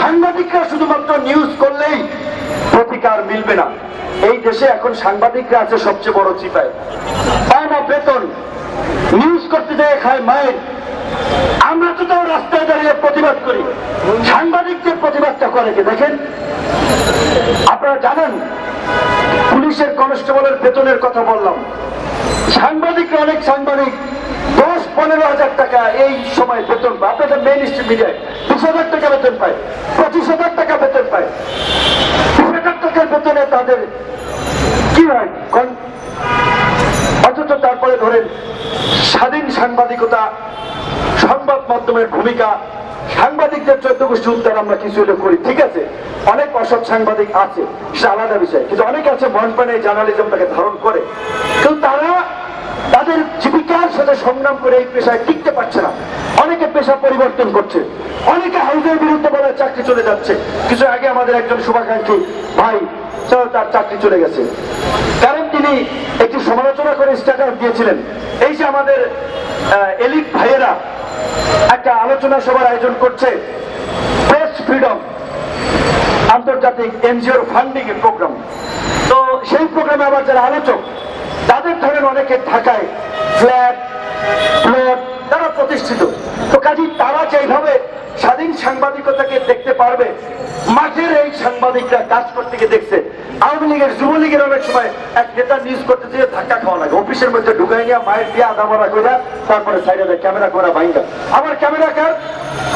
সাংবাদিকরা শুধুমাত্র নিউজ করলেই প্রতিকার মিলবে না। এই দেশে এখন সাংবাদিকরা আছে সবচেয়ে বড় চিপায় পায় না বেতন নিউজ করতে যায় খায় মায়ের। আমরা তো তাও রাস্তায় দাঁড়িয়ে প্রতিবাদ করি। সাংবাদিকদের প্রতিবাদটা করে কে? দেখেন, আপনারা জানেন, পুলিশের কনস্টেবলের বেতনের কথা বললাম। সাংবাদিকরা অনেক সাংবাদিক। পনেরো হাজার টাকা এই সময় বেতন পায়। আপনাদের মেইন স্ট্রিম মিডিয়ায় বিশ হাজার টাকা বেতন পায়, পঁচিশ হাজার টাকা বেতন পায়। বিশ হাজার টাকার বেতনে তাদের কি হয়? অথচ তারপরে ধরেন স্বাধীন সাংবাদিকতা সংবাদ মাধ্যমের ভূমিকা, সাংবাদিকদের চোদ্দ গোষ্ঠী উদ্ধার আমরা কিছু হলে করি, ঠিক আছে? অনেক অসৎ সাংবাদিক আছে, সেটা আলাদা বিষয়। কিন্তু অনেক আছে মন প্রাণে জার্নালিজমটাকে ধারণ করে। কিন্তু তারা তাদের জীবিকার সাথে সংগ্রাম করে এই পেশায় টিকতে পারছে না। অনেকে পেশা পরিবর্তন করছে। অনেকে হাউজের বিরুদ্ধে বলে চাকরি চলে যাচ্ছে। কিছু আগে আমাদের একজন শুভাকাঙ্ক্ষী ভাই তার চাকরি চলে গেছে। কারণ তিনি একটি সমালোচনা করে স্ট্যাটাস দিয়েছিলেন। এই যে আমাদের এলিট ভাইয়েরা একটা আলোচনা সভার আয়োজন করছে প্রেস ফ্রিডম আন্তর্জাতিক এনজিওর ফান্ডিং এর প্রোগ্রাম তো সেই প্রোগ্রামে আবার যারা আলোচক, তাদের ধরেন অনেকে ঢাকায় ফ্ল্যাট প্রতিষ্ঠিত। তো কাজী, তারা যেভাবে স্বাধীন সাংবাদিকতাকে দেখতে পারবে, মাঠের এই সাংবাদিকরা কাজ করতে গিয়ে দেখছে, আওয়ামী লীগের, যুবলীগের অনেক সময় এক নেতা নিউজ করতে যেয়ে ধাক্কা খাওয়া লাগে। অফিসের মধ্যে ঢুকাই নিয়ে মায়ের দিয়ে আদা মারা করে তারপরে সাইডে ক্যামেরা করা ভাইঙ্গা আবার ক্যামেরা কার?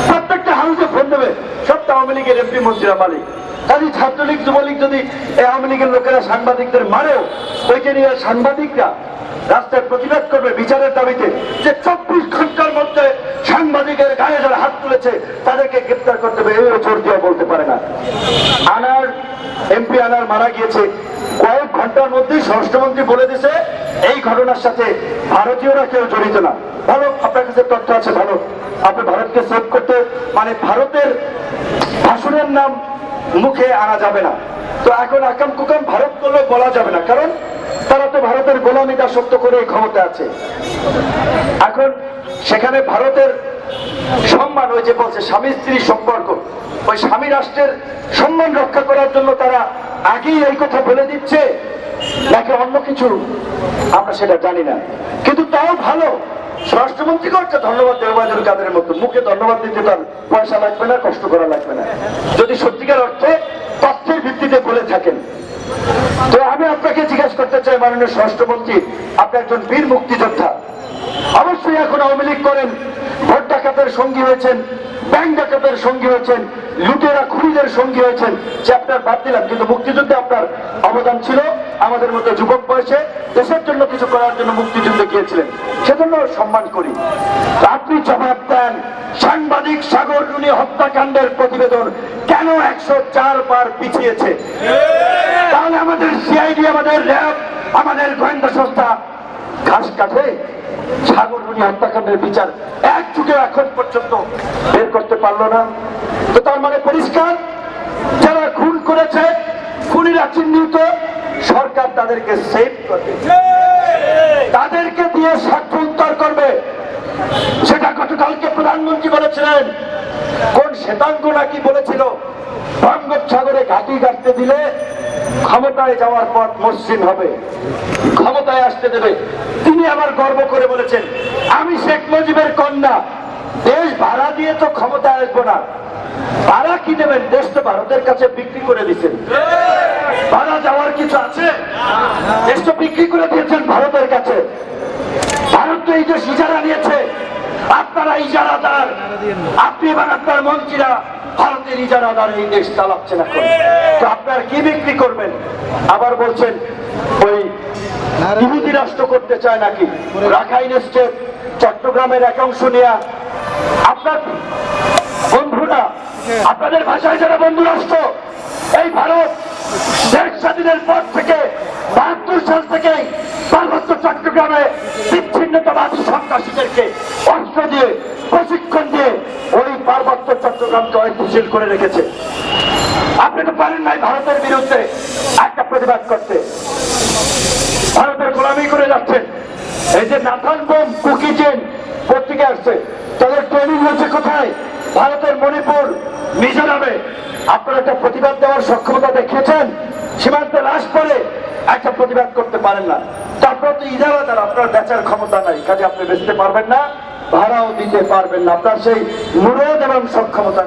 প্রত্যেকটা হাউসে ফোন দেবে সবটা আওয়ামী লীগের এমপি মন্ত্রীরা মালিক। কাজী, ছাত্রলীগ, যুবলীগ যদি আওয়ামী লীগের লোকেরা সাংবাদিকদের মারেও ওইকে নিয়ে সাংবাদিকরা রাস্তায় প্রতিবাদ করবে বিচারের দাবিতে যে চব্বিশ ঘণ্টার মধ্যে সাংবাদিকের গায়ে যারা হাত তুলেছে, তাদেরকে গ্রেপ্তার করতে হবে এই জোর দিয়ে বলতে পারে না। আনার এমপি আনার মারা গিয়েছে। কয়েক ঘণ্টার মধ্যেই স্বরাষ্ট্রমন্ত্রী বলে দিছে এই ঘটনার সাথে ভারতীয়রা কেউ জড়িত না। ভালো, আপনার কাছে তথ্য আছে, ভালো। আপনি ভারতকে সেভ করতে মানে ভারতের ভাষণের নাম মুখে আনা যাবে না। তো এখন আকাম কুকাম ভারত করলেও বলা যাবে না। কারণ তারা তো ভারতের গোলামি দাসত্ব করে ক্ষমতা আছে। এখন সেখানে ভারতের সম্মান, ওই যে বলছে স্বামী স্ত্রী সম্পর্ক, ওই স্বামী রাষ্ট্রের সম্মান রক্ষা করার জন্য তারা আগেই এই কথা বলে দিচ্ছে, নাকি অন্য কিছু? আমরা সেটা জানি না। কিন্তু তাও ভালো। স্বরাষ্ট্রমন্ত্রীকে একটা ধন্যবাদ দেওয়া কাদের মতো মুখে ধন্যবাদ দিতে তার পয়সা লাগবে না, কষ্ট করা লাগবে না। যদি সত্যিকার অর্থে তথ্যের ভিত্তিতে বলে থাকেন তো আমি আপনাকে জিজ্ঞাসা করতে চাই, মাননীয় স্বরাষ্ট্রমন্ত্রী আপনি একজন বীর মুক্তিযোদ্ধা। অবশ্যই এখন আওয়ামী লীগ করেন, ভোট ডাকাতের সঙ্গী হয়েছেন, ব্যাংক ডাকাতের সঙ্গী হয়েছেন, লুটেরা, খুনিদের সঙ্গী হয়েছেন, যে আপনার বাদ দিলাম, কিন্তু মুক্তিযুদ্ধে আপনার অবদান ছিল। আমাদের মতো যুবক বয়সে দেশের জন্য কিছু করার জন্য মুক্তিযুদ্ধে গিয়েছিলেন। সেজন্য সম্মান করি। আপনি জবাব দেন, সাংবাদিক সাগর রুনি হত্যাকাণ্ডের প্রতিবেদন কেন একশো চার বার পিছিয়েছে? তাহলে আমাদের সিআইডি আমাদের র্যাব, আমাদের গোয়েন্দা সংস্থা ঘাস কাটে? সাগরমণি হত্যাকাণ্ডের বিচার এক যুগে এখন পর্যন্ত বের করতে পারল না। তো তার মানে পরিষ্কার, যারা খুন করেছে, খুনিরা চিহ্নিত সরকার তাদেরকে সেভ করবে। তাদেরকে দিয়ে সাক্ষ্য উদ্ধার করবে। সেটা গতকালকে প্রধানমন্ত্রী বলেছিলেন। কোন শ্বেতাঙ্গ নাকি বলেছিল, বঙ্গোপসাগরে ঘাটি কাটতে দিলে ক্ষমতায় যাওয়ার পর মসৃণ হবে। ক্ষমতায় আসতে দেবে। তিনি আবার গর্ব করে বলেছেন, আমি শেখ মুজিবের কন্যা। দেশ ভাড়া দিয়ে তো ক্ষমতায় আসব না। ভাড়া কি দেবেন? দেশ তো ভারতের কাছে বিক্রি করে দিচ্ছেন। ভাড়া যাওয়ার কিছু আছে? দেশ তো বিক্রি করে দিয়েছেন ভারতের কাছে। ভারত তো এই দেশ ইজারা নিয়েছে। আপনারা ইজারাদার। আপনি এবং আপনার মন্ত্রীরা ভারতের ইজারাদার এই দেশ চালাচ্ছেন এখন। তো আপনার কি বিক্রি করবেন? আবার বলছেন, ওই ইহুদি রাষ্ট্র করতে চায় নাকি? রাখাইন স্টেট চট্টগ্রামের একাংশ নেয়া। আপনার বন্ধুরা আপনাদের ভাষায় যারা বন্ধু রাষ্ট্র, এই ভারত দেশ স্বাধীনের পর থেকে বাহাত্তর সাল থেকে পার্বত্য চট্টগ্রামে বিচ্ছিন্নতাবাদী সন্ত্রাসীদেরকে অস্ত্র দিয়ে, প্রশিক্ষণ দিয়ে ওই পার্বত্য চট্টগ্রামকে ঐতিহ্যশীল করে রেখেছে। আপনি তো পারেন নাই ভারতের বিরুদ্ধে একটা প্রতিবাদ করতে। ভারতের গোলামি করে যাচ্ছেন। এই যে নাথান বোম, কুকি চেন পত্রিকা আসছে। তাদের ট্রেনিং হচ্ছে কোথায়? ভারতের মণিপুর মিজোরামে আপনারা একটা প্রতিবাদ দেওয়ার সক্ষমতা দেখিয়েছেন, সীমান্তে হ্রাস করে একটা প্রতিবাদ করতে পারেন না। তারপর তো ইজারাদার, আপনার বেচার ক্ষমতা নাই, কাজে আপনি বেচতে পারবেন না, ভাড়াও দিতে পারবেন না। আপনার সেই মুরদ এবং সক্ষমতা